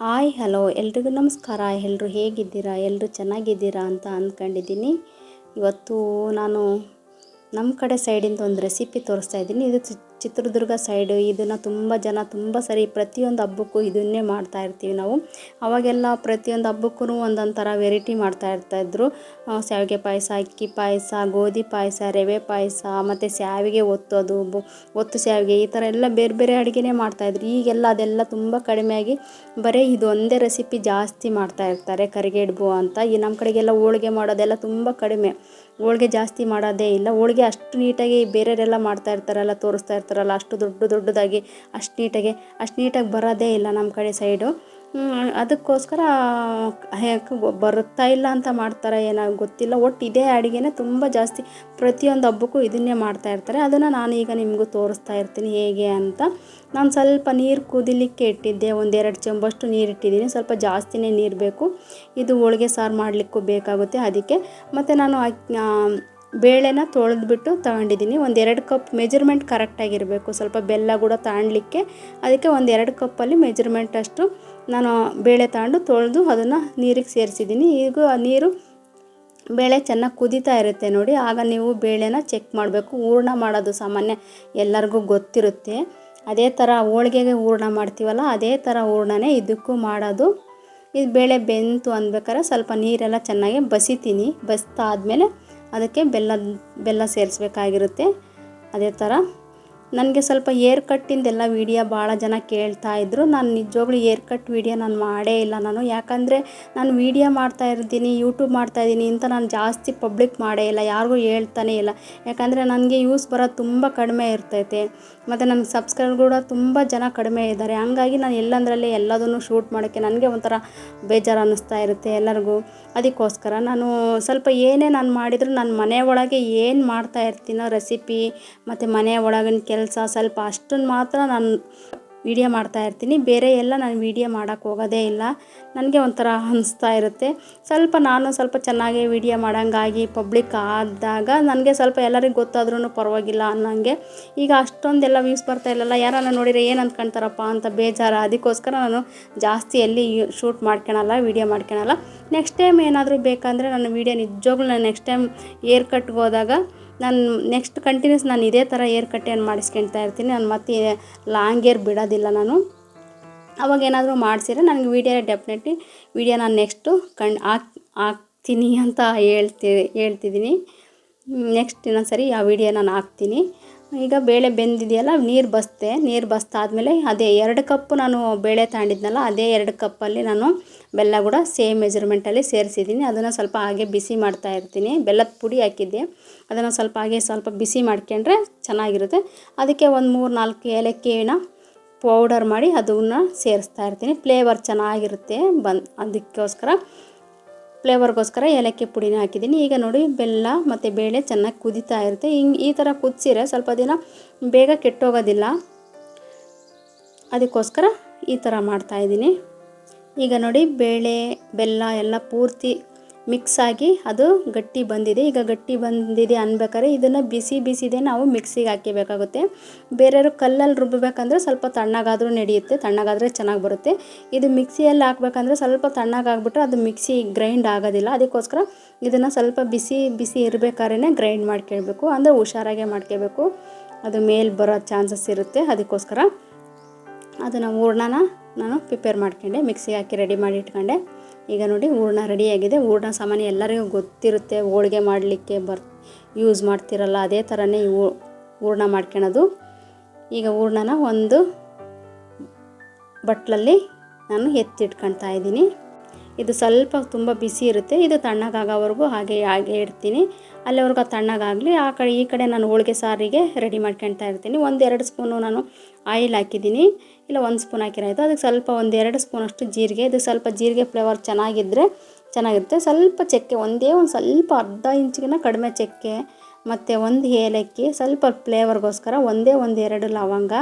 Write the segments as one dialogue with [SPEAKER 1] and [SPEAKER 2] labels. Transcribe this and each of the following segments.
[SPEAKER 1] Hi, hello. ಎಲ್ರಿಗೂ ನಮಸ್ಕಾರ. ಎಲ್ಲರೂ ಹೇಗಿದ್ದೀರಾ? ಎಲ್ಲರೂ ಚೆನ್ನಾಗಿದ್ದೀರಾ ಅಂತ ಅಂದ್ಕೊಂಡಿದ್ದೀನಿ. ಇವತ್ತು ನಾನು ನಮ್ಮ ಕಡೆ ಸೈಡಿಂದ ಒಂದು ರೆಸಿಪಿ ತೋರಿಸ್ತಾ ಇದ್ದೀನಿ. ಇದು ಚಿತ್ರದುರ್ಗ ಸೈಡು ಇದನ್ನು ತುಂಬ ಜನ ತುಂಬ ಸರಿ ಪ್ರತಿಯೊಂದು ಹಬ್ಬಕ್ಕೂ ಇದನ್ನೇ ಮಾಡ್ತಾ ಇರ್ತೀವಿ ನಾವು. ಅವಾಗೆಲ್ಲ ಪ್ರತಿಯೊಂದು ಹಬ್ಬಕ್ಕೂ ಒಂದೊಂದು ಥರ ವೆರೈಟಿ ಮಾಡ್ತಾ ಇರ್ತಾಯಿದ್ರು ಶಾವಿಗೆ ಪಾಯಸ, ಅಕ್ಕಿ ಪಾಯಸ, ಗೋಧಿ ಪಾಯಸ, ರವೆ ಪಾಯಸ, ಮತ್ತು ಶಾವಿಗೆ ಒತ್ತೋದು, ಬು- ಒತ್ತು ಶಾವಿಗೆ ಈ ಥರ ಎಲ್ಲ ಬೇರೆ ಬೇರೆ ಅಡುಗೆನೇ ಮಾಡ್ತಾಯಿದ್ರು ಈಗೆಲ್ಲ ಅದೆಲ್ಲ ತುಂಬ ಕಡಿಮೆಯಾಗಿ ಬರೀ ಇದು ಒಂದೇ ರೆಸಿಪಿ ಜಾಸ್ತಿ ಮಾಡ್ತಾ ಇರ್ತಾರೆ. ಕರಿಗೇಡ್ಬು ಅಂತ. ಈ ನಮ್ಮ ಕಡೆಗೆಲ್ಲ ಹೋಳಿಗೆ ಮಾಡೋದೆಲ್ಲ ತುಂಬ ಕಡಿಮೆ. ಹೋಳ್ಗೆ ಜಾಸ್ತಿ ಮಾಡೋದೇ ಇಲ್ಲ. ಹೋಳಿಗೆ ಅಷ್ಟು ನೀಟಾಗಿ ಬೇರೆಯವರೆಲ್ಲ ಮಾಡ್ತಾ ಇರ್ತಾರಲ್ಲ, ತೋರಿಸ್ತಾ ಇರ್ತಾರಲ್ಲ, ಅಷ್ಟು ದೊಡ್ಡ ದೊಡ್ಡದಾಗಿ ಅಷ್ಟು ನೀಟಾಗಿ ಅಷ್ಟು ನೀಟಾಗಿ ಬರೋದೇ ಇಲ್ಲ ನಮ್ಮ ಕಡೆ ಸೈಡು ಅದಕ್ಕೋಸ್ಕರ ಬರುತ್ತಾ ಇಲ್ಲ ಅಂತ ಮಾಡ್ತಾರೆ ಏನೋ ಗೊತ್ತಿಲ್ಲ. ಒಟ್ಟು ಇದೇ ಅಡುಗೆನೇ ತುಂಬ ಜಾಸ್ತಿ ಪ್ರತಿಯೊಂದು ಹಬ್ಬಕ್ಕೂ ಇದನ್ನೇ ಮಾಡ್ತಾ ಇರ್ತಾರೆ. ಅದನ್ನು ನಾನು ಈಗ ನಿಮಗೂ ತೋರಿಸ್ತಾ ಇರ್ತೀನಿ ಹೇಗೆ ಅಂತ. ನಾನು ಸ್ವಲ್ಪ ನೀರು ಕುದಿಲಿಕ್ಕೆ ಇಟ್ಟಿದ್ದೆ. ಒಂದೆರಡು ಚೆಂಬಷ್ಟು ನೀರು ಇಟ್ಟಿದ್ದೀನಿ. ಸ್ವಲ್ಪ ಜಾಸ್ತಿನೇ ನೀರು ಬೇಕು. ಇದು ಹೋಳಿಗೆ ಸಾರು ಮಾಡಲಿಕ್ಕೂ ಬೇಕಾಗುತ್ತೆ ಅದಕ್ಕೆ. ಮತ್ತು ನಾನು ಬೇಳೆನ ತೊಳೆದ್ಬಿಟ್ಟು ತಗೊಂಡಿದ್ದೀನಿ. ಒಂದೆರಡು ಕಪ್ ಮೆಜರ್ಮೆಂಟ್ ಕರೆಕ್ಟಾಗಿರಬೇಕು ಸ್ವಲ್ಪ ಬೆಲ್ಲ ಕೂಡ ತಗೊಳ್ಲಿಕ್ಕೆ ಅದಕ್ಕೆ ಒಂದೆರಡು ಕಪ್ಪಲ್ಲಿ ಮೆಜರ್ಮೆಂಟ್ ಅಷ್ಟು ನಾನು ಬೇಳೆ ತಗೊಂಡು ತೊಳೆದು ಅದನ್ನು ನೀರಿಗೆ ಸೇರಿಸಿದ್ದೀನಿ. ಈಗ ಆ ನೀರು ಬೇಳೆ ಚೆನ್ನಾಗಿ ಕುದೀತಾ ಇರುತ್ತೆ ನೋಡಿ. ಆಗ ನೀವು ಬೇಳೆನ ಚೆಕ್ ಮಾಡಬೇಕು. ಹೂರ್ಣ ಮಾಡೋದು ಸಾಮಾನ್ಯ ಎಲ್ಲರಿಗೂ ಗೊತ್ತಿರುತ್ತೆ. ಅದೇ ಥರ ಹೋಳಿಗೆಗೆ ಹೂರ್ಣ ಮಾಡ್ತೀವಲ್ಲ, ಅದೇ ಥರ ಹೂರ್ಣನೇ ಇದಕ್ಕೂ ಮಾಡೋದು. ಇದು ಬೇಳೆ ಬೆಂತು ಅಂದ್ಬೇಕಾದ್ರೆ ಸ್ವಲ್ಪ ನೀರೆಲ್ಲ ಚೆನ್ನಾಗಿ ಬಸಿತೀನಿ. ಬಸ್ತಾ ಆದಮೇಲೆ ಅದಕ್ಕೆ ಬೆಲ್ಲ ಬೆಲ್ಲ ಸೇರಿಸ್ಬೇಕಾಗಿರುತ್ತೆ. ಅದೇ ಥರ ನನಗೆ ಸ್ವಲ್ಪ ಏರ್ ಕಟ್ಟಿಂದೆಲ್ಲ ವೀಡಿಯೋ ಭಾಳ ಜನ ಕೇಳ್ತಾ ಇದ್ದರು ನಾನು ನಿಜವಾಗ್ಲೂ ಏರ್ ಕಟ್ ವೀಡಿಯೋ ನಾನು ಮಾಡೇ ಇಲ್ಲ ನಾನು. ಯಾಕಂದರೆ ನಾನು ವೀಡಿಯೋ ಮಾಡ್ತಾ ಇರ್ತೀನಿ ಯೂಟ್ಯೂಬ್ ಮಾಡ್ತಾ ಇದ್ದೀನಿ ಅಂತ ನಾನು ಜಾಸ್ತಿ ಪಬ್ಲಿಕ್ ಮಾಡೇ ಇಲ್ಲ, ಯಾರಿಗೂ ಹೇಳ್ತಾನೆ ಇಲ್ಲ. ಯಾಕಂದರೆ ನನಗೆ ಯೂಸ್ ಬರೋದು ತುಂಬ ಕಡಿಮೆ ಇರ್ತೈತೆ. ಮತ್ತು ನನಗೆ ಸಬ್ಸ್ಕ್ರೈಬ್ ಕೂಡ ತುಂಬ ಜನ ಕಡಿಮೆ ಇದ್ದಾರೆ. ಹಂಗಾಗಿ ನಾನು ಎಲ್ಲಂದರಲ್ಲಿ ಎಲ್ಲದನ್ನು ಶೂಟ್ ಮಾಡೋಕ್ಕೆ ನನಗೆ ಒಂಥರ ಬೇಜಾರು ಅನ್ನಿಸ್ತಾ ಇರುತ್ತೆ ಎಲ್ಲರಿಗೂ. ಅದಕ್ಕೋಸ್ಕರ ನಾನು ಸ್ವಲ್ಪ ಏನೇ ನಾನು ಮಾಡಿದರೂ ನಾನು ಮನೆ ಒಳಗೆ ಏನು ಮಾಡ್ತಾ ಇರ್ತೀನೋ ರೆಸಿಪಿ ಮತ್ತು ಮನೆ ಒಳಗಿನ ಕೆಲಸ ಸ್ವಲ್ಪ ಅಷ್ಟನ್ನು ಮಾತ್ರ ನಾನು ವೀಡಿಯೋ ಮಾಡ್ತಾಯಿರ್ತೀನಿ ಬೇರೆ ಎಲ್ಲ ನಾನು ವೀಡಿಯೋ ಮಾಡೋಕ್ಕೆ ಹೋಗೋದೇ ಇಲ್ಲ. ನನಗೆ ಒಂಥರ ಅನಿಸ್ತಾ ಇರುತ್ತೆ. ಸ್ವಲ್ಪ ನಾನು ಸ್ವಲ್ಪ ಚೆನ್ನಾಗಿ ವೀಡಿಯೋ ಮಾಡೋಂಗಾಗಿ ಪಬ್ಲಿಕ್ ಆದಾಗ ನನಗೆ ಸ್ವಲ್ಪ ಎಲ್ಲರಿಗೂ ಗೊತ್ತಾದ್ರೂ ಪರವಾಗಿಲ್ಲ ಅನ್ನೋಂಗೆ. ಈಗ ಅಷ್ಟೊಂದೆಲ್ಲ ವ್ಯೂಸ್ ಬರ್ತಾ ಇಲ್ಲಲ್ಲ, ಯಾರನ್ನ ನೋಡಿದರೆ ಏನು ಅಂದ್ಕೊಳ್ತಾರಪ್ಪ ಅಂತ ಬೇಜಾರು. ಅದಕ್ಕೋಸ್ಕರ ನಾನು ಜಾಸ್ತಿ ಎಲ್ಲಿ ಶೂಟ್ ಮಾಡ್ಕೊಳಲ್ಲ, ವೀಡಿಯೋ ಮಾಡ್ಕೊಳಲ್ಲ. ನೆಕ್ಸ್ಟ್ ಟೈಮ್ ಏನಾದರೂ ಬೇಕಂದರೆ ನಾನು ವೀಡಿಯೋ ನಿಜವಾಗ್ಲೂ ನೆಕ್ಸ್ಟ್ ಟೈಮ್ ಏರ್ ಕಟ್ಗೆ ಹೋದಾಗ ನಾನು ನೆಕ್ಸ್ಟ್ ಕಂಟಿನ್ಯೂಸ್ ನಾನು ಇದೇ ಥರ ಏರ್ ಕಟ್ಟೇನು ಮಾಡಿಸ್ಕೊಳ್ತಾ ಇರ್ತೀನಿ. ನಾನು ಮತ್ತೆ ಲಾಂಗ್ ಏರ್ ಬಿಡೋದಿಲ್ಲ ನಾನು. ಅವಾಗ ಏನಾದರೂ ಮಾಡಿಸಿದ್ರೆ ನನಗೆ ವೀಡಿಯೋ ಡೆಫಿನೆಟ್ಲಿ ವೀಡಿಯೋ ನಾನು ನೆಕ್ಸ್ಟು ಕಣ್ ಹಾಕ್ ಹಾಕ್ತೀನಿ ಅಂತ ಹೇಳ್ತಿ ಹೇಳ್ತಿದ್ದೀನಿ. ನೆಕ್ಸ್ಟ್ ಇನ್ನೊಂದು ಸರಿ ಆ ವಿಡಿಯೋ ನಾನು ಹಾಕ್ತೀನಿ. ಈಗ ಬೇಳೆ ಬೆಂದಿದೆಯಲ್ಲ, ನೀರು ಬಸ್ತೆ, ನೀರು ಬಸ್ತಾದಮೇಲೆ ಅದೇ ಎರಡು ಕಪ್ಪು ನಾನು ಬೇಳೆ ತಾಂಡಿದ್ನಲ್ಲ ಅದೇ ಎರಡು ಕಪ್ಪಲ್ಲಿ ನಾನು ಬೆಲ್ಲ ಕೂಡ ಸೇಮ್ ಮೆಜರ್ಮೆಂಟಲ್ಲಿ ಸೇರಿಸಿದ್ದೀನಿ. ಅದನ್ನು ಸ್ವಲ್ಪ ಹಾಗೆ ಬಿಸಿ ಮಾಡ್ತಾ ಇರ್ತೀನಿ. ಬೆಲ್ಲದ ಪುಡಿ ಹಾಕಿದ್ದೆ. ಅದನ್ನು ಸ್ವಲ್ಪ ಹಾಗೆ ಸ್ವಲ್ಪ ಬಿಸಿ ಮಾಡ್ಕೊಂಡ್ರೆ ಚೆನ್ನಾಗಿರುತ್ತೆ. ಅದಕ್ಕೆ ಒಂದು ಮೂರು ನಾಲ್ಕು ಏಲಕ್ಕಿನ ಪೌಡರ್ ಮಾಡಿ ಅದನ್ನು ಸೇರಿಸ್ತಾ ಇರ್ತೀನಿ. ಫ್ಲೇವರ್ ಚೆನ್ನಾಗಿರುತ್ತೆ. ಬಂದು, ಅದಕ್ಕೋಸ್ಕರ ಫ್ಲೇವರ್ಗೋಸ್ಕರ ಏಲಕ್ಕಿ ಪುಡಿನ ಹಾಕಿದ್ದೀನಿ. ಈಗ ನೋಡಿ, ಬೆಲ್ಲ ಮತ್ತು ಬೇಳೆ ಚೆನ್ನಾಗಿ ಕುದೀತಾ ಇರುತ್ತೆ. ಹಿಂಗೆ ಈ ಥರ ಕುದಿಸಿದ್ರೆ ಸ್ವಲ್ಪ ದಿನ ಬೇಗ ಕೆಟ್ಟೋಗೋದಿಲ್ಲ. ಅದಕ್ಕೋಸ್ಕರ ಈ ಥರ ಮಾಡ್ತಾಯಿದ್ದೀನಿ ಈಗ ನೋಡಿ ಬೇಳೆ, ಬೆಲ್ಲ ಎಲ್ಲ ಪೂರ್ತಿ ಮಿಕ್ಸ್ ಆಗಿ ಅದು ಗಟ್ಟಿ ಬಂದಿದೆ. ಈಗ ಗಟ್ಟಿ ಬಂದಿದೆ ಅನ್ಬೇಕಾದ್ರೆ ಇದನ್ನು ಬಿಸಿ ಬಿಸಿದೆ ನಾವು ಮಿಕ್ಸಿಗೆ ಹಾಕಿಬೇಕಾಗುತ್ತೆ. ಬೇರೆಯವರು ಕಲ್ಲಲ್ಲಿ ರುಬ್ಬಬೇಕಂದ್ರೆ ಸ್ವಲ್ಪ ತಣ್ಣಗಾದರೂ ನಡೆಯುತ್ತೆ, ತಣ್ಣಗಾದರೆ ಚೆನ್ನಾಗಿ ಬರುತ್ತೆ. ಇದು ಮಿಕ್ಸಿಯಲ್ಲಿ ಹಾಕ್ಬೇಕಂದ್ರೆ ಸ್ವಲ್ಪ ತಣ್ಣಗಾಗ್ಬಿಟ್ರೆ ಅದು ಮಿಕ್ಸಿ ಗ್ರೈಂಡ್ ಆಗೋದಿಲ್ಲ. ಅದಕ್ಕೋಸ್ಕರ ಇದನ್ನು ಸ್ವಲ್ಪ ಬಿಸಿ ಬಿಸಿ ಇರಬೇಕಾದ್ರೆ ಗ್ರೈಂಡ್ ಮಾಡ್ಕೊಳ್ಬೇಕು. ಅಂದರೆ ಹುಷಾರಾಗೆ ಮಾಡ್ಕೋಬೇಕು ಅದು ಮೇಲೆ ಬರೋ ಚಾನ್ಸಸ್ ಇರುತ್ತೆ. ಅದಕ್ಕೋಸ್ಕರ ಅದನ್ನು ಹೂರ್ಣನ ನಾನು ಪ್ರಿಪೇರ್ ಮಾಡ್ಕೊಂಡೆ ಮಿಕ್ಸಿಗೆ ಹಾಕಿ ರೆಡಿ ಮಾಡಿ ಇಟ್ಕೊಂಡೆ. ಈಗ ನೋಡಿ ಹೂರ್ಣ ರೆಡಿಯಾಗಿದೆ ಹೂರ್ಣ ಸಾಮಾನ್ಯ ಎಲ್ಲರಿಗೂ ಗೊತ್ತಿರುತ್ತೆ, ಹೋಳಿಗೆ ಮಾಡಲಿಕ್ಕೆ ಬರ್ ಯೂಸ್ ಮಾಡ್ತಿರಲ್ಲ, ಅದೇ ಥರನೇ ಈ ಹೂರ್ಣ ಮಾಡ್ಕೊಳೋದು. ಈಗ ಹೂರ್ಣನ ಒಂದು ಬಟ್ಲಲ್ಲಿ ನಾನು ಎತ್ತಿಟ್ಕೊಳ್ತಾ ಇದ್ದೀನಿ. ಇದು ಸ್ವಲ್ಪ ತುಂಬ ಬಿಸಿ ಇರುತ್ತೆ. ಇದು ತಣ್ಣಗಾಗೋವರೆಗೂ ಹಾಗೆ ಹಾಗೆ ಇಡ್ತೀನಿ. ಅಲ್ಲಿವರೆಗೂ ಅದು ತಣ್ಣಗಾಗಲಿ, ಆ ಕಡೆ, ಈ ಕಡೆ ನಾನು ಹೋಳಿಗೆ ಸಾರಿಗೆ ರೆಡಿ ಮಾಡ್ಕೊಳ್ತಾ ಇರ್ತೀನಿ. ಒಂದೆರಡು ಸ್ಪೂನು ನಾನು ಆಯಿಲ್ ಹಾಕಿದ್ದೀನಿ. ಇಲ್ಲ, ಒಂದು ಸ್ಪೂನ್ ಹಾಕಿರೋದು. ಅದಕ್ಕೆ ಸ್ವಲ್ಪ ಒಂದೆರಡು ಸ್ಪೂನಷ್ಟು ಜೀರಿಗೆ. ಇದು ಸ್ವಲ್ಪ ಜೀರಿಗೆ ಫ್ಲೇವರ್ ಚೆನ್ನಾಗಿದ್ದರೆ ಚೆನ್ನಾಗಿರುತ್ತೆ. ಸ್ವಲ್ಪ ಚಕ್ಕೆ, ಒಂದೇ ಒಂದು ಸ್ವಲ್ಪ ಅರ್ಧ ಇಂಚಿಗಿನ ಕಡಿಮೆ ಚಕ್ಕೆ, ಮತ್ತು ಒಂದು ಏಲಕ್ಕಿ, ಸ್ವಲ್ಪ ಫ್ಲೇವರ್ಗೋಸ್ಕರ ಒಂದೇ ಒಂದು ಎರಡು ಲವಂಗ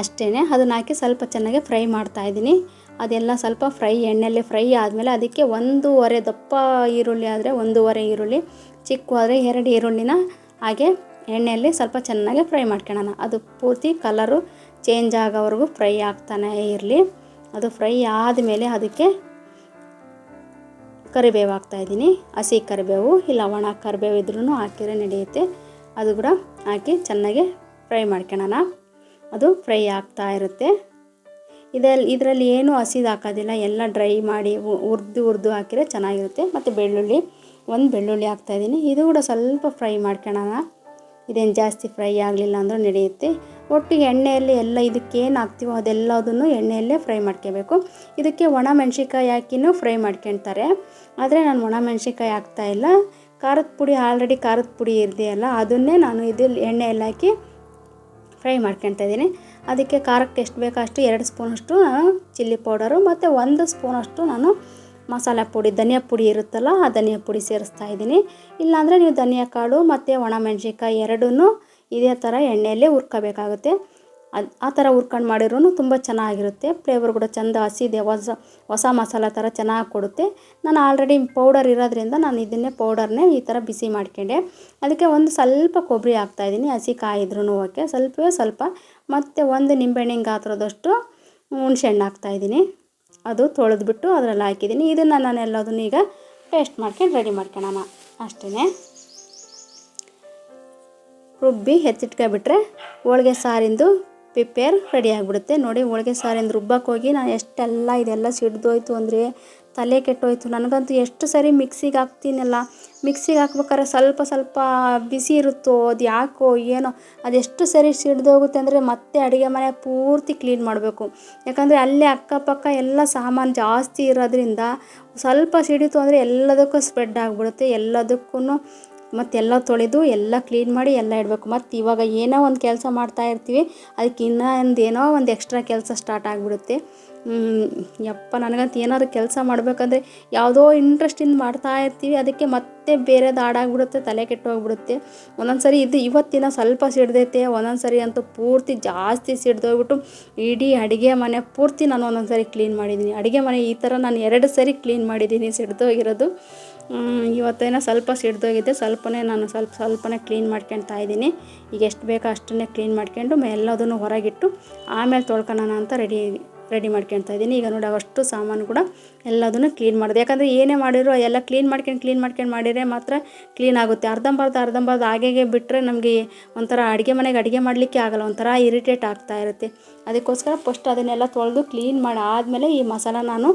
[SPEAKER 1] ಅಷ್ಟೇ ಅದನ್ನ ಹಾಕಿ ಸ್ವಲ್ಪ ಚೆನ್ನಾಗಿ ಫ್ರೈ ಮಾಡ್ತಾಯಿದ್ದೀನಿ ಅದೆಲ್ಲ ಸ್ವಲ್ಪ ಫ್ರೈ ಎಣ್ಣೆಯಲ್ಲಿ ಫ್ರೈ ಆದಮೇಲೆ ಅದಕ್ಕೆ ಒಂದೂವರೆ ದಪ್ಪ ಈರುಳ್ಳಿ ಆದರೆ ಒಂದೂವರೆ ಈರುಳ್ಳಿ ಚಿಕ್ಕ ಆದರೆ ಎರಡು ಈರುಳ್ಳಿನ ಹಾಗೆ ಎಣ್ಣೆಯಲ್ಲಿ ಸ್ವಲ್ಪ ಚೆನ್ನಾಗಿ ಫ್ರೈ ಮಾಡ್ಕೊಳ್ಳೋಣ. ಅದು ಪೂರ್ತಿ ಕಲರು ಚೇಂಜ್ ಆಗೋವರೆಗೂ ಫ್ರೈ ಆಗ್ತಾನೆ ಇರಲಿ. ಅದು ಫ್ರೈ ಆದಮೇಲೆ ಅದಕ್ಕೆ ಕರಿಬೇವು ಹಾಕ್ತಾಯಿದ್ದೀನಿ ಹಸಿ ಕರಿಬೇವು ಇಲ್ಲ ಒಣ ಕರಿಬೇವು ಇದ್ರೂ ಹಾಕಿದ್ರೆ ನಡೆಯುತ್ತೆ. ಅದು ಕೂಡ ಹಾಕಿ ಚೆನ್ನಾಗಿ ಫ್ರೈ ಮಾಡ್ಕೊಳ್ಳೋಣ. ಅದು ಫ್ರೈ ಆಗ್ತಾ ಇರುತ್ತೆ. ಇದರಲ್ಲಿ ಇದರಲ್ಲಿ ಏನೂ ಹಸಿದು ಹಾಕೋದಿಲ್ಲ. ಎಲ್ಲ ಡ್ರೈ ಮಾಡಿ ಹುರ್ದು ಹುರ್ದು ಹಾಕಿದ್ರೆ ಚೆನ್ನಾಗಿರುತ್ತೆ. ಮತ್ತು ಬೆಳ್ಳುಳ್ಳಿ, ಒಂದು ಬೆಳ್ಳುಳ್ಳಿ ಹಾಕ್ತಾಯಿದ್ದೀನಿ ಇದು ಕೂಡ ಸ್ವಲ್ಪ ಫ್ರೈ ಮಾಡ್ಕೊಳ್ಳೋಣ ಇದೇನು ಜಾಸ್ತಿ ಫ್ರೈ ಆಗಲಿಲ್ಲ ಅಂದರೂ ನಡೆಯುತ್ತೆ. ಒಟ್ಟಿಗೆ ಎಣ್ಣೆಯಲ್ಲಿ ಎಲ್ಲ ಇದಕ್ಕೇನು ಹಾಕ್ತೀವೋ ಅದೆಲ್ಲದನ್ನು ಎಣ್ಣೆಯಲ್ಲೇ ಫ್ರೈ ಮಾಡ್ಕೋಬೇಕು. ಇದಕ್ಕೆ ಒಣ ಮೆಣಸಿಕಾಯಿ ಹಾಕಿನೂ ಫ್ರೈ ಮಾಡ್ಕೊಳ್ತಾರೆ ಆದರೆ ನಾನು ಒಣ ಹಾಕ್ತಾ ಹಾಕ್ತಾಯಿಲ್ಲ ಖಾರದ ಪುಡಿ, ಆಲ್ರೆಡಿ ಖಾರದ ಪುಡಿ ಇದೆಯಲ್ಲ ಅದನ್ನೇ ನಾನು ಇದು ಎಣ್ಣೆಯಲ್ಲಿ ಹಾಕಿ ಫ್ರೈ ಮಾಡ್ಕೊತಾ ಇದ್ದೀನಿ. ಅದಕ್ಕೆ ಖಾರಕ್ಕೆ ಎಷ್ಟು ಬೇಕೋ ಅಷ್ಟು ಎರಡು ಸ್ಪೂನಷ್ಟು ನಾನು ಚಿಲ್ಲಿ ಪೌಡರು ಮತ್ತು ಒಂದು ಸ್ಪೂನಷ್ಟು ನಾನು ಮಸಾಲೆ ಪುಡಿ, ಧನಿಯಾ ಪುಡಿ ಇರುತ್ತಲ್ಲ ಆ ಧನಿಯಾ ಪುಡಿ ಸೇರಿಸ್ತಾ ಇದ್ದೀನಿ. ಇಲ್ಲಾಂದರೆ ನೀವು ಧನಿಯಾ ಕಾಳು ಮತ್ತು ಒಣ ಮೆಣಸಿನ್ಕಾಯಿ ಎರಡನ್ನೂ ಇದೇ ಥರ ಎಣ್ಣೆಯಲ್ಲೇ ಹುರ್ಕೋಬೇಕಾಗುತ್ತೆ. ಅದು ಆ ಥರ ಹುರ್ಕೊಂಡು ಮಾಡಿದ್ರೂ ತುಂಬ ಚೆನ್ನಾಗಿರುತ್ತೆ. ಫ್ಲೇವರ್ ಕೂಡ ಚೆಂದ ಹಸಿದೆ, ಹೊಸ ಹೊಸ ಮಸಾಲೆ ಥರ ಚೆನ್ನಾಗಿ ಕೊಡುತ್ತೆ. ನಾನು ಆಲ್ರೆಡಿ ಪೌಡರ್ ಇರೋದ್ರಿಂದ ನಾನು ಇದನ್ನೇ ಪೌಡರ್ನೇ ಈ ಥರ ಬಿಸಿ ಮಾಡ್ಕೊಂಡೆ. ಅದಕ್ಕೆ ಒಂದು ಸ್ವಲ್ಪ ಕೊಬ್ಬರಿ ಹಾಕ್ತಾಯಿದ್ದೀನಿ ಹಸಿ ಕಾಯಿ ಇದ್ರೂ ಓಕೆ ಸ್ವಲ್ಪವೇ ಸ್ವಲ್ಪ, ಮತ್ತು ಒಂದು ನಿಂಬೆಹಣ್ಣಿನ ಗಾತ್ರದಷ್ಟು ಹುಣ್ಸೆಹಣ್ಣು ಹಾಕ್ತಾಯಿದ್ದೀನಿ ಅದು ತೊಳೆದ್ಬಿಟ್ಟು ಅದರಲ್ಲಿ ಹಾಕಿದ್ದೀನಿ. ಇದನ್ನು ನಾನು ಎಲ್ಲದನ್ನೂ ಈಗ ಟೇಸ್ಟ್ ಮಾಡ್ಕೊಂಡು ರೆಡಿ ಮಾಡ್ಕೊಳ್ಳೋಣ ಅಷ್ಟೇ ರುಬ್ಬಿ ಎತ್ತಿಟ್ಕೊಬಿಟ್ರೆ ಹೋಳಿಗೆ ಸಾರಿಂದು ಪ್ರಿಪೇರ್ ರೆಡಿ ಆಗಿಬಿಡುತ್ತೆ. ನೋಡಿ, ಹೋಳಿಗೆ ಸಾರಿಂದ ರುಬ್ಬಕ್ಕೆ ಹೋಗಿ ನಾನು ಎಷ್ಟೆಲ್ಲ ಇದೆಲ್ಲ ಸಿಡ್ದೋಯ್ತು ಅಂದರೆ ತಲೆ ಕೆಟ್ಟೋಯ್ತು. ನನಗಂತೂ ಎಷ್ಟು ಸರಿ ಮಿಕ್ಸಿಗೆ ಹಾಕ್ತೀನಲ್ಲ. ಮಿಕ್ಸಿಗೆ ಹಾಕ್ಬೇಕಾದ್ರೆ ಸ್ವಲ್ಪ ಸ್ವಲ್ಪ ಬಿಸಿ ಇರುತ್ತೋ, ಅದು ಯಾಕೋ, ಏನೋ ಅದೆಷ್ಟು ಸರಿ ಸಿಡ್ದೋಗುತ್ತೆ ಅಂದರೆ ಮತ್ತೆ ಅಡುಗೆ ಮನೆ ಪೂರ್ತಿ ಕ್ಲೀನ್ ಮಾಡಬೇಕು. ಯಾಕಂದರೆ ಅಲ್ಲೇ ಅಕ್ಕಪಕ್ಕ ಎಲ್ಲ ಸಾಮಾನು ಜಾಸ್ತಿ ಇರೋದ್ರಿಂದ ಸ್ವಲ್ಪ ಸಿಡಿತು ಅಂದರೆ ಎಲ್ಲದಕ್ಕೂ ಸ್ಪ್ರೆಡ್ ಆಗಿಬಿಡುತ್ತೆ. ಎಲ್ಲದಕ್ಕೂ ಮತ್ತೆಲ್ಲ ತೊಳೆದು ಎಲ್ಲ ಕ್ಲೀನ್ ಮಾಡಿ ಎಲ್ಲ ಇಡಬೇಕು. ಮತ್ತು ಇವಾಗ ಏನೋ ಒಂದು ಕೆಲಸ ಮಾಡ್ತಾ ಇರ್ತೀವಿ. ಅದಕ್ಕೆ ಇನ್ನೊಂದು ಏನೋ ಒಂದು ಎಕ್ಸ್ಟ್ರಾ ಕೆಲಸ ಸ್ಟಾರ್ಟ್ ಆಗಿಬಿಡುತ್ತೆ. ಯಪ್ಪ ನನಗಂತ ಏನಾದ್ರು ಕೆಲಸ ಮಾಡಬೇಕಂದ್ರೆ ಯಾವುದೋ ಇಂಟ್ರೆಸ್ಟಿಂದ ಮಾಡ್ತಾ ಇರ್ತೀವಿ. ಅದಕ್ಕೆ ಮತ್ತೆ ಬೇರೆದು ಹಾಡಾಗ್ಬಿಡುತ್ತೆ, ತಲೆ ಕೆಟ್ಟೋಗ್ಬಿಡುತ್ತೆ ಒಂದೊಂದು ಸರಿ ಇದು ಇವತ್ತಿನ ಸ್ವಲ್ಪ ಸಿಡ್ದೈತೆ. ಒಂದೊಂದು ಸರಿ ಅಂತೂ ಪೂರ್ತಿ ಜಾಸ್ತಿ ಸಿಡ್ದೋಗ್ಬಿಟ್ಟು ಇಡೀ ಅಡುಗೆ ಮನೆ ಪೂರ್ತಿ ನಾನು ಒಂದೊಂದು ಸರಿ ಕ್ಲೀನ್ ಮಾಡಿದ್ದೀನಿ ಅಡುಗೆ ಮನೆ ಈ ಥರ ನಾನು ಎರಡು ಸರಿ ಕ್ಲೀನ್ ಮಾಡಿದ್ದೀನಿ ಸಿಡ್ದೋಗಿರೋದು. ಇವತ್ತೇನೋ ಸ್ವಲ್ಪ ಸಿಡ್ದೋಗಿದೆ, ಸ್ವಲ್ಪನೇ ನಾನು ಸ್ವಲ್ಪ ಸ್ವಲ್ಪನೇ ಕ್ಲೀನ್ ಮಾಡ್ಕೊಳ್ತಾ ಇದ್ದೀನಿ. ಈಗ ಎಷ್ಟು ಬೇಕೋ ಅಷ್ಟನ್ನೇ ಕ್ಲೀನ್ ಮಾಡ್ಕೊಂಡು ಎಲ್ಲದನ್ನು ಹೊರಗಿಟ್ಟು ಆಮೇಲೆ ತೊಳ್ಕೊಳ್ಳೋಣ ಅಂತ ರೆಡಿ ರೆಡಿ ಮಾಡ್ಕೊಳ್ತಾ ಇದ್ದೀನಿ. ಈಗ ನೋಡಿ ಅಷ್ಟು ಸಾಮಾನು ಕೂಡ ಎಲ್ಲದನ್ನು ಕ್ಲೀನ್ ಮಾಡಿದೆ. ಯಾಕಂದರೆ ಏನೇ ಮಾಡಿರೋ ಎಲ್ಲ ಕ್ಲೀನ್ ಮಾಡ್ಕೊಂಡು ಕ್ಲೀನ್ ಮಾಡ್ಕೊಂಡು ಮಾಡಿದರೆ ಮಾತ್ರ ಕ್ಲೀನ್ ಆಗುತ್ತೆ. ಅರ್ಧಂಬರ್ಧ ಅರ್ಧಂಬರ್ಧ ಹಾಗೆ ಬಿಟ್ಟರೆ ನಮಗೆ ಒಂಥರ ಅಡುಗೆ ಮನೆಗೆ ಅಡುಗೆ ಮಾಡಲಿಕ್ಕೆ ಆಗಲ್ಲ, ಒಂಥರ ಇರಿಟೇಟ್ ಆಗ್ತಾ ಇರುತ್ತೆ. ಅದಕ್ಕೋಸ್ಕರ ಫಸ್ಟ್ ಅದನ್ನೆಲ್ಲ ತೊಳೆದು ಕ್ಲೀನ್ ಮಾಡಿ ಆದಮೇಲೆ ಈ ಮಸಾಲ ನಾನು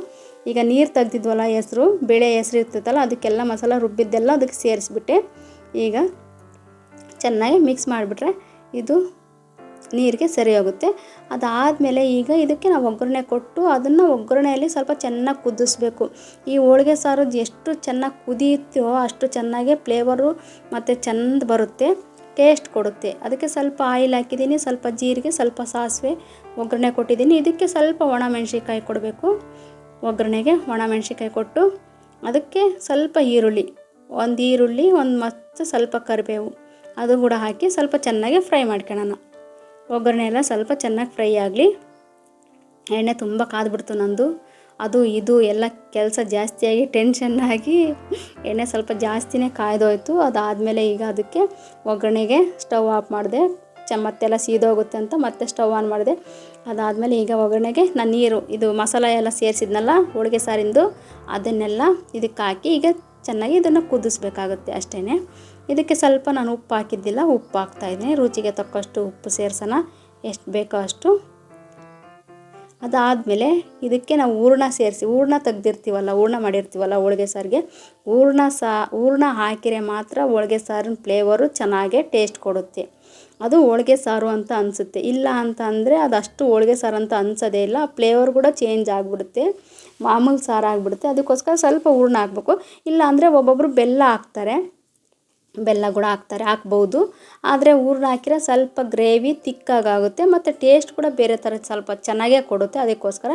[SPEAKER 1] ಈಗ ನೀರು ತೆಗ್ದಿದ್ವಲ್ಲ ಹೆಸರು, ಬೇಳೆ ಹೆಸ್ರು ಇರ್ತೈತಲ್ಲ, ಅದಕ್ಕೆಲ್ಲ ಮಸಾಲ ರುಬ್ಬಿದ್ದೆಲ್ಲ ಅದಕ್ಕೆ ಸೇರಿಸ್ಬಿಟ್ಟೆ. ಈಗ ಚೆನ್ನಾಗಿ ಮಿಕ್ಸ್ ಮಾಡಿಬಿಟ್ರೆ ಇದು ನೀರಿಗೆ ಸರಿ ಹೋಗುತ್ತೆ. ಅದಾದಮೇಲೆ ಈಗ ಇದಕ್ಕೆ ನಾವು ಒಗ್ಗರಣೆ ಕೊಟ್ಟು ಅದನ್ನು ಒಗ್ಗರಣೆಯಲ್ಲಿ ಸ್ವಲ್ಪ ಚೆನ್ನಾಗಿ ಕುದಿಸ್ಬೇಕು. ಈ ಹೋಳಿಗೆ ಸಾರು ಎಷ್ಟು ಚೆನ್ನಾಗಿ ಕುದಿಯುತ್ತೋ ಅಷ್ಟು ಚೆನ್ನಾಗಿ ಫ್ಲೇವರು ಮತ್ತು ಚೆಂದ ಬರುತ್ತೆ ಟೇಸ್ಟ್ ಕೊಡುತ್ತೆ. ಅದಕ್ಕೆ ಸ್ವಲ್ಪ ಆಯಿಲ್ ಹಾಕಿದ್ದೀನಿ, ಸ್ವಲ್ಪ ಜೀರಿಗೆ, ಸ್ವಲ್ಪ ಸಾಸಿವೆ ಒಗ್ಗರಣೆ ಕೊಟ್ಟಿದ್ದೀನಿ. ಇದಕ್ಕೆ ಸ್ವಲ್ಪ ಒಣ ಮೆಣಸಿನ್ಕಾಯಿ ಕೊಡಬೇಕು. ಒಗ್ಗರಣೆಗೆ ಒಣ ಮೆಣಸಿನ್ಕಾಯಿ ಕೊಟ್ಟು ಅದಕ್ಕೆ ಸ್ವಲ್ಪ ಈರುಳ್ಳಿ, ಒಂದು ಈರುಳ್ಳಿ, ಒಂದು ಮತ್ತು ಸ್ವಲ್ಪ ಕರಿಬೇವು, ಅದು ಕೂಡ ಹಾಕಿ ಸ್ವಲ್ಪ ಚೆನ್ನಾಗಿ ಫ್ರೈ ಮಾಡ್ಕೊಳ್ಳೋಣ. ಒಗ್ಗರಣೆ ಎಲ್ಲ ಸ್ವಲ್ಪ ಚೆನ್ನಾಗಿ ಫ್ರೈ ಆಗಲಿ. ಎಣ್ಣೆ ತುಂಬ ಕಾದ್ಬಿಡ್ತು ನಂದು. ಅದು, ಇದು ಎಲ್ಲ ಕೆಲಸ ಜಾಸ್ತಿಯಾಗಿ ಟೆನ್ಷನ್ ಆಗಿ ಎಣ್ಣೆ ಸ್ವಲ್ಪ ಜಾಸ್ತಿನೇ ಕಾಯ್ದೋಯ್ತು. ಅದಾದಮೇಲೆ ಈಗ ಅದಕ್ಕೆ ಒಗ್ಗರಣೆಗೆ ಸ್ಟವ್ ಆಫ್ ಮಾಡಿದೆ. ಚ ಮತ್ತೆಲ್ಲ ಸೀದೋಗುತ್ತೆ ಅಂತ ಮತ್ತೆ ಸ್ಟವ್ ಆನ್ ಮಾಡಿದೆ. ಅದಾದಮೇಲೆ ಈಗ ಒಗ್ಗರಣೆಗೆ ನಾನು ನೀರು, ಇದು ಮಸಾಲೆ ಎಲ್ಲ ಸೇರಿಸಿದ್ನಲ್ಲ, ಹೋಳಿಗೆ ಸಾರಿಂದು, ಅದನ್ನೆಲ್ಲ ಇದಕ್ಕೆ ಹಾಕಿ ಈಗ ಚೆನ್ನಾಗಿ ಇದನ್ನು ಕುದಿಸ್ಬೇಕಾಗುತ್ತೆ ಅಷ್ಟೇ ಇದಕ್ಕೆ ಸ್ವಲ್ಪ ನಾನು ಉಪ್ಪು ಹಾಕಿದ್ದಿಲ್ಲ, ಉಪ್ಪು ಹಾಕ್ತಾಯಿದ್ದೀನಿ ರುಚಿಗೆ ತಕ್ಕಷ್ಟು ಉಪ್ಪು ಸೇರ್ಸೋಣ, ಎಷ್ಟು ಬೇಕೋ ಅಷ್ಟು. ಅದಾದಮೇಲೆ ಇದಕ್ಕೆ ನಾವು ಹೂರ್ಣ ಸೇರಿಸಿ, ಹೂರ್ಣ ತೆಗ್ದಿರ್ತೀವಲ್ಲ, ಹೂರ್ಣ ಮಾಡಿರ್ತೀವಲ್ಲ ಹೋಳಿಗೆ ಸಾರಿಗೆ, ಹೂರ್ಣ ಸಾ ಹೂರ್ಣ ಹಾಕಿರೆ ಮಾತ್ರ ಹೋಳಿಗೆ ಸಾರಿನ ಫ್ಲೇವರು ಚೆನ್ನಾಗೇ ಟೇಸ್ಟ್ ಕೊಡುತ್ತೆ. ಅದು ಹೋಳಿಗೆ ಸಾರು ಅಂತ ಅನಿಸುತ್ತೆ. ಇಲ್ಲ ಅಂತ ಅಂದರೆ ಅದಷ್ಟು ಹೋಳಿಗೆ ಸಾರು ಅಂತ ಅನ್ಸೋದೇ ಇಲ್ಲ. ಫ್ಲೇವರ್ ಕೂಡ ಚೇಂಜ್ ಆಗಿಬಿಡುತ್ತೆ. ಮಾಮೂಲು ಸಾರು ಆಗಿಬಿಡುತ್ತೆ. ಅದಕ್ಕೋಸ್ಕರ ಸ್ವಲ್ಪ ಹೂರ್ಣ ಹಾಕಬೇಕು. ಇಲ್ಲ ಅಂದರೆ ಒಬ್ಬೊಬ್ಬರು ಬೆಲ್ಲ ಹಾಕ್ತಾರೆ. ಬೆಲ್ಲ ಕೂಡ ಹಾಕ್ತಾರೆ. ಹಾಕ್ಬೋದು. ಆದರೆ ಹೂರ್ಣ ಹಾಕಿರೋ ಸ್ವಲ್ಪ ಗ್ರೇವಿ ತಿಕ್ಕಾಗುತ್ತೆ ಮತ್ತು ಟೇಸ್ಟ್ ಕೂಡ ಬೇರೆ ಥರ ಸ್ವಲ್ಪ ಚೆನ್ನಾಗೇ ಕೊಡುತ್ತೆ. ಅದಕ್ಕೋಸ್ಕರ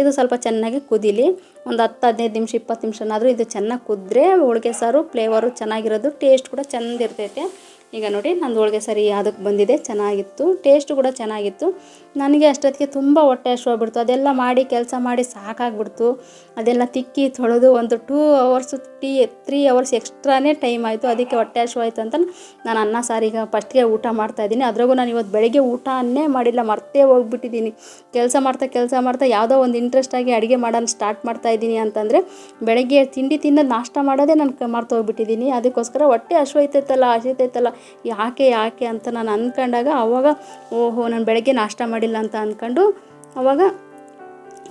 [SPEAKER 1] ಇದು ಸ್ವಲ್ಪ ಚೆನ್ನಾಗಿ ಕುದೀಲಿ. ಒಂದು ಹತ್ತು, ಹದಿನೈದು ನಿಮಿಷ, ಇಪ್ಪತ್ತು ನಿಮಿಷನಾದರೂ ಇದು ಚೆನ್ನಾಗಿ ಕುದ್ರೆ ಹೋಳಿಗೆ ಸಾರು, ಫ್ಲೇವರು ಚೆನ್ನಾಗಿರೋದು, ಟೇಸ್ಟ್ ಕೂಡ ಚೆಂದ ಇರ್ತೈತೆ ಈಗ ನೋಡಿ ನಂದು ಹೋಳಿಗೆ ಸರಿ ಅದಕ್ಕೆ ಬಂದಿದೆ, ಚೆನ್ನಾಗಿತ್ತು ಟೇಸ್ಟ್ ಕೂಡ ಚೆನ್ನಾಗಿತ್ತು. ನನಗೆ ಅಷ್ಟೊತ್ತಿಗೆ ತುಂಬ ಹೊಟ್ಟೆ ಹಶ್ವಾಗ್ಬಿಡ್ತು ಅದೆಲ್ಲ ಮಾಡಿ, ಕೆಲಸ ಮಾಡಿ ಸಾಕಾಗ್ಬಿಡ್ತು. ಅದೆಲ್ಲ ತಿಕ್ಕಿ ತೊಳೆದು ಒಂದು two hours to three hours ಎಕ್ಸ್ಟ್ರಾನೇ time ಆಯಿತು. ಅದಕ್ಕೆ ಹೊಟ್ಟೆ ಆಯ್ತು ಅಂತ ನಾನು ಅನ್ನ ಸಾರಿಗೆ ಫಸ್ಟ್ಗೆ ಊಟ ಮಾಡ್ತಾಯಿದ್ದೀನಿ ಅದ್ರಾಗೂ ನಾನು ಇವತ್ತು ಬೆಳಗ್ಗೆ ಊಟನೇ ಮಾಡಿಲ್ಲ, ಮರ್ತೇ ಹೋಗ್ಬಿಟ್ಟಿದ್ದೀನಿ. ಕೆಲಸ ಮಾಡ್ತಾ ಕೆಲಸ ಮಾಡ್ತಾ ಯಾವುದೋ ಒಂದು ಇಂಟ್ರೆಸ್ಟಾಗಿ ಅಡುಗೆ ಮಾಡೋಣ ಸ್ಟಾರ್ಟ್ ಮಾಡ್ತಾ ಇದ್ದೀನಿ ಅಂತಂದರೆ, ಬೆಳಗ್ಗೆ ತಿಂಡಿ ತಿನ್ನೋದು ನಾಷ್ಟ ಮಾಡೋದೇ ನಾನು ಮರ್ತು ಹೋಗ್ಬಿಟ್ಟಿದ್ದೀನಿ ಅದಕ್ಕೋಸ್ಕರ ಹೊಟ್ಟೆ ಹಶ್ವೈತೈತಲ್ಲ ಹಸಿತೈತಲ್ಲ ಯಾಕೆ ಯಾಕೆ ಅಂತ ನಾನು ಅಂದ್ಕೊಂಡಾಗ ಅವಾಗ, ಓಹೋ, ನಾನು ಬೆಳಗ್ಗೆ ನಾಷ್ಟ ಮಾಡಿಲ್ಲ ಅಂತ ಅಂದ್ಕೊಂಡು ಅವಾಗ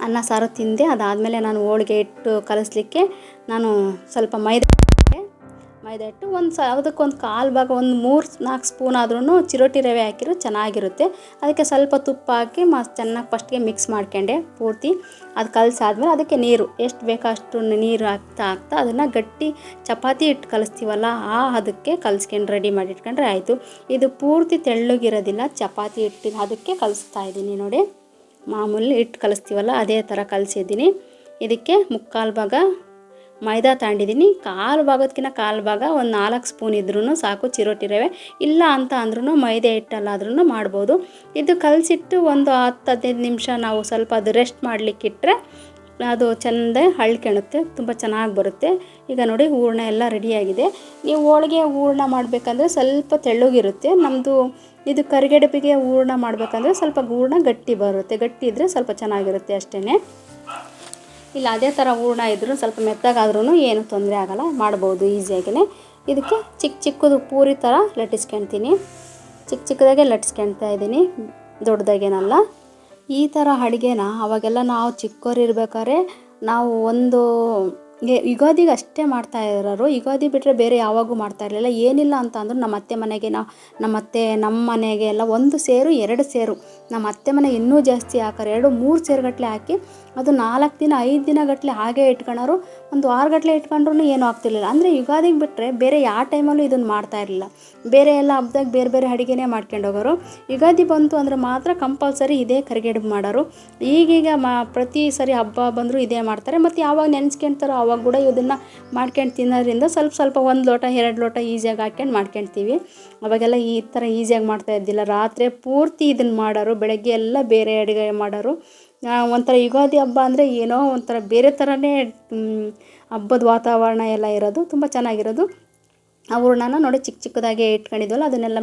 [SPEAKER 1] ಅನ್ನ, ಸಾರು ತಿಂದೆ ಅದಾದಮೇಲೆ ನಾನು ಹೋಳಿಗೆ ಇಟ್ಟು ಕಲಿಸ್ಲಿಕ್ಕೆ ನಾನು ಸ್ವಲ್ಪ ಮೈದಾ. ಮೈದಾ ಹಿಟ್ಟು ಒಂದು ಸ ಅದಕ್ಕೊಂದು ಕಾಲು ಭಾಗ, ಒಂದು ಮೂರು ನಾಲ್ಕು ಸ್ಪೂನ್ ಆದ್ರೂ ಚಿರೋಟಿ ರವೆ ಹಾಕಿರೋ, ಚೆನ್ನಾಗಿರುತ್ತೆ. ಅದಕ್ಕೆ ಸ್ವಲ್ಪ ತುಪ್ಪ ಹಾಕಿ ಮ, ಚೆನ್ನಾಗಿ ಫಸ್ಟ್ಗೆ ಮಿಕ್ಸ್ ಮಾಡ್ಕೊಂಡೆ ಪೂರ್ತಿ. ಅದು ಕಲಸಾದ್ಮೇಲೆ ಅದಕ್ಕೆ ನೀರು, ಎಷ್ಟು ಬೇಕೋ ಅಷ್ಟು ನೀರು ಹಾಕ್ತಾ ಹಾಕ್ತಾ ಅದನ್ನು ಗಟ್ಟಿ ಚಪಾತಿ ಇಟ್ಟು ಕಲಿಸ್ತೀವಲ್ಲ ಆ ಅದಕ್ಕೆ ಕಲಿಸ್ಕೊಂಡು ರೆಡಿ ಮಾಡಿ ಇಟ್ಕೊಂಡ್ರೆ ಆಯಿತು. ಇದು ಪೂರ್ತಿ ತೆಳ್ಳಗಿರೋದಿಲ್ಲ, ಚಪಾತಿ ಹಿಟ್ಟಿನ ಅದಕ್ಕೆ ಕಲಿಸ್ತಾ ಇದ್ದೀನಿ ನೋಡಿ. ಮಾಮೂಲಿ ಹಿಟ್ಟು ಕಲಿಸ್ತೀವಲ್ಲ, ಅದೇ ಥರ ಕಲಿಸಿದ್ದೀನಿ. ಇದಕ್ಕೆ ಮುಕ್ಕಾಲು ಭಾಗ ಮೈದಾ ತಗೊಂಡಿದ್ದೀನಿ. ಕಾಲು ಭಾಗದಕ್ಕಿಂತ ಕಾಲು ಭಾಗ ಒಂದು ನಾಲ್ಕು ಸ್ಪೂನ್ ಇದ್ರೂ ಸಾಕು ಚಿರೋಟಿ ರವೆ ಇಲ್ಲ ಅಂತ ಅಂದ್ರೂ ಮೈದಾ ಹಿಟ್ಟಲ್ಲಾದ್ರೂ ಮಾಡ್ಬೋದು. ಇದು ಕಲಸಿಟ್ಟು ಒಂದು ಹತ್ತು ಹದಿನೈದು ನಿಮಿಷ ನಾವು ಸ್ವಲ್ಪ ಅದು ರೆಸ್ಟ್ ಮಾಡಲಿಕ್ಕಿಟ್ರೆ ಅದು ಚೆಂದ ಹಳ್ಕೊಳುತ್ತೆ ತುಂಬ ಚೆನ್ನಾಗಿ ಬರುತ್ತೆ. ಈಗ ನೋಡಿ ಹೂರ್ಣ ಎಲ್ಲ ರೆಡಿಯಾಗಿದೆ. ನೀವು ಹೋಳಿಗೆ ಹೂರ್ಣ ಮಾಡಬೇಕಂದ್ರೆ ಸ್ವಲ್ಪ ತೆಳ್ಳಗಿರುತ್ತೆ. ನಮ್ಮದು ಇದು ಕರಿಗಡುಬಿಗೆ ಹೂರ್ಣ ಮಾಡಬೇಕಂದ್ರೆ ಸ್ವಲ್ಪ ಹೂರ್ಣ ಗಟ್ಟಿ ಬರುತ್ತೆ. ಗಟ್ಟಿ ಇದ್ದರೆ ಸ್ವಲ್ಪ ಚೆನ್ನಾಗಿರುತ್ತೆ ಅಷ್ಟೇ ಇಲ್ಲ, ಅದೇ ಥರ ಹೂರ್ಣ ಇದ್ರೂ ಸ್ವಲ್ಪ ಮೆತ್ತಗಾದ್ರೂ ಏನು ತೊಂದರೆ ಆಗಲ್ಲ, ಮಾಡ್ಬೋದು ಈಸಿಯಾಗಿಯೇ ಇದಕ್ಕೆ ಚಿಕ್ಕ ಚಿಕ್ಕದು ಪೂರಿ ಥರ ಲಟ್ಟಿಸ್ಕೊಳ್ತೀನಿ ಚಿಕ್ಕ ಚಿಕ್ಕದಾಗೆ ಲಟ್ಟಿಸ್ಕೊಳ್ತಾ ಇದ್ದೀನಿ, ದೊಡ್ಡದಾಗೇನಲ್ಲ. ಈ ಥರ ಅಡುಗೆನ ಅವಾಗೆಲ್ಲ ನಾವು ಚಿಕ್ಕವ್ರು ಇರ್ಬೇಕಾದ್ರೆ ನಾವು ಒಂದು ಯುಗಾದಿಗೆ ಅಷ್ಟೇ ಮಾಡ್ತಾ ಇರೋರು. ಯುಗಾದಿ ಬಿಟ್ಟರೆ ಬೇರೆ ಯಾವಾಗೂ ಮಾಡ್ತಾ ಇರಲಿಲ್ಲ. ಏನಿಲ್ಲ ಅಂತ ಅಂದರೂ ನಮ್ಮ ಅತ್ತೆ ಮನೆಗೆ ನಾವು, ನಮ್ಮ ಅತ್ತೆ, ನಮ್ಮ ಮನೆಗೆ ಎಲ್ಲ ಒಂದು ಸೇರು, ಎರಡು ಸೇರು. ನಮ್ಮ ಅತ್ತೆ ಮನೆ ಇನ್ನೂ ಜಾಸ್ತಿ ಹಾಕೋರು, ಎರಡು, ಮೂರು ಸೇರುಗಟ್ಟಲೆ ಹಾಕಿ ಅದು ನಾಲ್ಕು ದಿನ, ಐದು ದಿನ ಗಟ್ಟಲೆ ಹಾಗೆ ಇಟ್ಕೊಳೋರು ಒಂದು ವಾರಗಟ್ಟಲೆ ಇಟ್ಕೊಂಡ್ರೂ ಏನೂ ಆಗ್ತಿರ್ಲಿಲ್ಲ. ಅಂದರೆ ಯುಗಾದಿಗೆ ಬಿಟ್ಟರೆ ಬೇರೆ ಯಾವ ಟೈಮಲ್ಲೂ ಇದನ್ನು ಮಾಡ್ತಾ ಇರಲಿಲ್ಲ. ಬೇರೆ ಎಲ್ಲ ಹಬ್ದಾಗ ಬೇರೆ ಬೇರೆ ಅಡುಗೆನೇ ಮಾಡ್ಕೊಂಡು ಹೋಗೋರು. ಯುಗಾದಿ ಬಂತು ಅಂದರೆ ಮಾತ್ರ ಕಂಪಲ್ಸರಿ ಇದೇ ಕರಿಗಡುಬು ಮಾಡೋರು. ಈಗೀಗ ಮಾ, ಪ್ರತಿ ಸರಿ ಹಬ್ಬ ಬಂದರೂ ಇದೇ ಮಾಡ್ತಾರೆ. ಮತ್ತು ಯಾವಾಗ ನೆನೆಸ್ಕೊಂತಾರೋ ಅವಾಗ ಕೂಡ ಇದನ್ನು ಮಾಡ್ಕೊಂಡು ತಿನ್ನೋದ್ರಿಂದ ಸ್ವಲ್ಪ ಸ್ವಲ್ಪ ಒಂದು ಲೋಟ, ಎರಡು ಲೋಟ ಈಸಿಯಾಗಿ ಹಾಕ್ಕೊಂಡು ಮಾಡ್ಕೊಳ್ತೀವಿ ಅವಾಗೆಲ್ಲ ಈ ಥರ ಈಸಿಯಾಗಿ ಮಾಡ್ತಾ ಇದ್ದಿಲ್ಲ. ರಾತ್ರಿ ಪೂರ್ತಿ ಇದನ್ನು ಮಾಡೋರು, ಬೆಳಗ್ಗೆ ಎಲ್ಲ ಬೇರೆ ಅಡುಗೆ ಮಾಡೋರು. ಒಂಥರ ಯುಗಾದಿ ಹಬ್ಬ ಅಂದರೆ ಏನೋ ಒಂಥರ ಬೇರೆ ಥರನೇ ಹಬ್ಬದ ವಾತಾವರಣ ಎಲ್ಲ ಇರೋದು, ತುಂಬ ಚೆನ್ನಾಗಿರೋದು. ಆ ಹೂರ್ಣನ ನೋಡಿ ಚಿಕ್ಕ ಚಿಕ್ಕದಾಗಿ ಇಟ್ಕೊಂಡಿದ್ವಲ್ಲ, ಅದನ್ನೆಲ್ಲ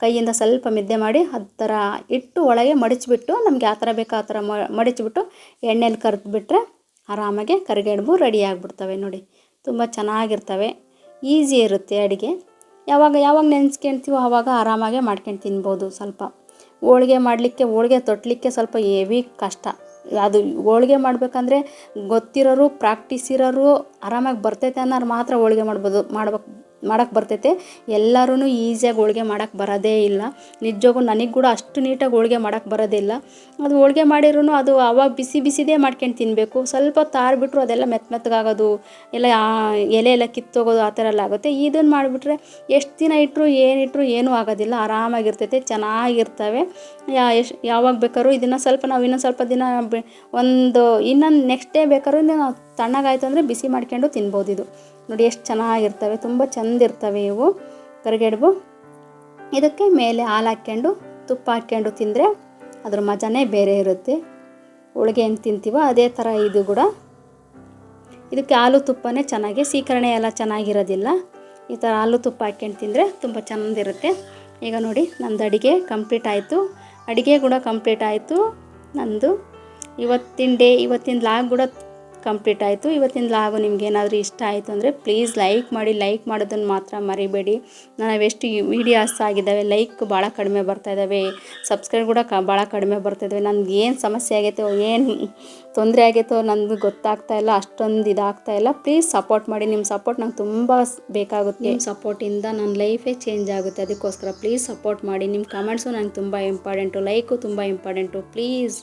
[SPEAKER 1] ಕೈಯಿಂದ ಸ್ವಲ್ಪ ಮಿದ್ದೆ ಮಾಡಿ ಆ ಥರ ಇಟ್ಟು ಒಳಗೆ ಮಡಚಿಬಿಟ್ಟು ನಮಗೆ ಆ ಥರ ಬೇಕೋ ಆ ಥರ ಮಡಚಿಬಿಟ್ಟು ಎಣ್ಣೆಲಿ ಕರೆದ್ಬಿಟ್ರೆ ಆರಾಮಾಗಿ ಕರಿಗಡುಬು ರೆಡಿ ಆಗಿಬಿಡ್ತವೆ ನೋಡಿ. ತುಂಬ ಚೆನ್ನಾಗಿರ್ತವೆ. ಈಸಿ ಇರುತ್ತೆ ಅಡುಗೆ. ಯಾವಾಗ ಯಾವಾಗ ನೆನೆಸ್ಕೊಳ್ತೀವೋ ಆವಾಗ ಆರಾಮಾಗೆ ಮಾಡ್ಕೊಂಡು ತಿನ್ಬೋದು ಸ್ವಲ್ಪ. ಹೋಳ್ಗೆ ಮಾಡಲಿಕ್ಕೆ, ಹೋಳ್ಗೆ ತೊಟ್ಟಲಿಕ್ಕೆ ಸ್ವಲ್ಪ ಹೆವಿ ಕಷ್ಟ. ಅದು ಹೋಳ್ಗೆ ಮಾಡಬೇಕಂದ್ರೆ ಗೊತ್ತಿರೋರು ಪ್ರಾಕ್ಟೀಸ್ ಇರೋರು ಆರಾಮಾಗಿ ಬರ್ತೈತೆ ಅನ್ನೋರು ಮಾತ್ರ ಹೋಳಿಗೆ ಮಾಡ್ಬೋದು, ಮಾಡ್ಬೇಕು ಮಾಡೋಕ್ಕೆ ಬರ್ತೈತೆ. ಎಲ್ಲರೂ ಈಸಿಯಾಗಿ ಹೋಳಿಗೆ ಮಾಡೋಕ್ಕೆ ಬರೋದೇ ಇಲ್ಲ. ನಿಜವಾಗೂ ನನಗೆ ಕೂಡ ಅಷ್ಟು ನೀಟಾಗಿ ಹೋಳಿಗೆ ಮಾಡೋಕ್ಕೆ ಇಲ್ಲ. ಅದು ಹೋಳಿಗೆ ಮಾಡಿರೂ ಅದು ಅವಾಗ ಬಿಸಿ ಬಿಸಿದೇ ಮಾಡ್ಕೊಂಡು ತಿನ್ನಬೇಕು ಸ್ವಲ್ಪ ತಾರ್ಬಿಟ್ರು ಅದೆಲ್ಲ ಮೆತ್ತ ಮೆತ್ತಗಾಗೋದು ಎಲ್ಲ ಎಲೆ ಎಲ್ಲ ಕಿತ್ತೋಗೋದು ಆ ಥರ ಎಲ್ಲ ಆಗುತ್ತೆ. ಇದನ್ನು ಮಾಡಿಬಿಟ್ರೆ ಎಷ್ಟು ದಿನ ಇಟ್ಟರು ಏನಿಟ್ಟರು ಏನೂ ಆಗೋದಿಲ್ಲ. ಆರಾಮಾಗಿರ್ತೈತೆ, ಚೆನ್ನಾಗಿರ್ತವೆ. ಯಾ ಎಷ್ಟು ಯಾವಾಗ ಬೇಕಾದ್ರೂ ಇದನ್ನು ಸ್ವಲ್ಪ ನಾವು ಇನ್ನೊಂದು ಸ್ವಲ್ಪ ದಿನ ಒಂದು ಇನ್ನೊಂದು ನೆಕ್ಸ್ಟ್ ಡೇ ಬೇಕಾದ್ರೂ ನಾವು ತಣ್ಣಗಾಯ್ತು ಅಂದರೆ ಬಿಸಿ ಮಾಡ್ಕೊಂಡು ತಿನ್ಬೋದು ಇದು. ನೋಡಿ ಎಷ್ಟು ಚೆನ್ನಾಗಿರ್ತವೆ, ತುಂಬ ಚೆಂದ ಇರ್ತವೆ ಇವು. ಕರಿಗಡುಬು. ಇದಕ್ಕೆ ಮೇಲೆ ಹಾಲು ಹಾಕ್ಕೊಂಡು, ತುಪ್ಪ ಹಾಕ್ಕೊಂಡು ತಿಂದರೆ ಅದ್ರ ಮಜಾನೇ ಬೇರೆ ಇರುತ್ತೆ. ಹೋಳಿಗೆ ಏನು ತಿಂತೀವೋ ಅದೇ ಥರ ಇದು ಕೂಡ. ಇದಕ್ಕೆ ಹಾಲು ತುಪ್ಪನೇ ಚೆನ್ನಾಗಿ, ಸೀಕರಣೆ ಎಲ್ಲ ಚೆನ್ನಾಗಿರೋದಿಲ್ಲ. ಈ ಥರ ಹಾಲು ತುಪ್ಪ ಹಾಕ್ಕೊಂಡು ತಿಂದರೆ ತುಂಬ ಚೆಂದಿರುತ್ತೆ ಈಗ ನೋಡಿ, ನಂದು ಅಡುಗೆ ಕಂಪ್ಲೀಟ್ ಆಯಿತು. ಅಡುಗೆ ಕೂಡ ಕಂಪ್ಲೀಟ್ ಆಯಿತು. ನಂದು ಇವತ್ತಿನ ಡೇ, ಇವತ್ತಿನ ಲಾಗ್ ಕೂಡ ಕಂಪ್ಲೀಟ್ ಆಯಿತು. ಇವತ್ತಿನ ಲಾಗು ನಿಮ್ಗೆ ಏನಾದರೂ ಇಷ್ಟ ಆಯಿತು ಅಂದರೆ ಪ್ಲೀಸ್ ಲೈಕ್ ಮಾಡಿ ಲೈಕ್ ಮಾಡೋದನ್ನು ಮಾತ್ರ ಮರಿಬೇಡಿ. ನಾವೆಷ್ಟು ವೀಡಿಯೋಸ್ ಆಗಿದ್ದಾವೆ ಲೈಕ್ ಭಾಳ ಕಡಿಮೆ ಬರ್ತಾ ಇದ್ದಾವೆ ಸಬ್ಸ್ಕ್ರೈಬ್ ಕೂಡ ಕ ಭಾಳ ಕಡಿಮೆ ಬರ್ತಾ ಇದ್ದಾವೆ ನನಗೆ ಏನು ಸಮಸ್ಯೆ ಆಗೈತೋ, ಏನು ತೊಂದರೆ ಆಗೈತೋ ನನಗೆ ಗೊತ್ತಾಗ್ತಾ ಇಲ್ಲ, ಅಷ್ಟೊಂದು ಇದಾಗ್ತಾ ಇಲ್ಲ. ಪ್ಲೀಸ್ ಸಪೋರ್ಟ್ ಮಾಡಿ ನಿಮ್ಮ ಸಪೋರ್ಟ್ ನಂಗೆ ತುಂಬ ಬೇಕಾಗುತ್ತೆ. ನಿಮ್ಮ ಸಪೋರ್ಟಿಂದ ನನ್ನ ಲೈಫೇ ಚೇಂಜ್ ಆಗುತ್ತೆ. ಅದಕ್ಕೋಸ್ಕರ ಪ್ಲೀಸ್ ಸಪೋರ್ಟ್ ಮಾಡಿ. ನಿಮ್ಮ ಕಮೆಂಟ್ಸು ನಂಗೆ ತುಂಬ ಇಂಪಾರ್ಟೆಂಟು ಲೈಕು ತುಂಬ ಇಂಪಾರ್ಟೆಂಟು ಪ್ಲೀಸ್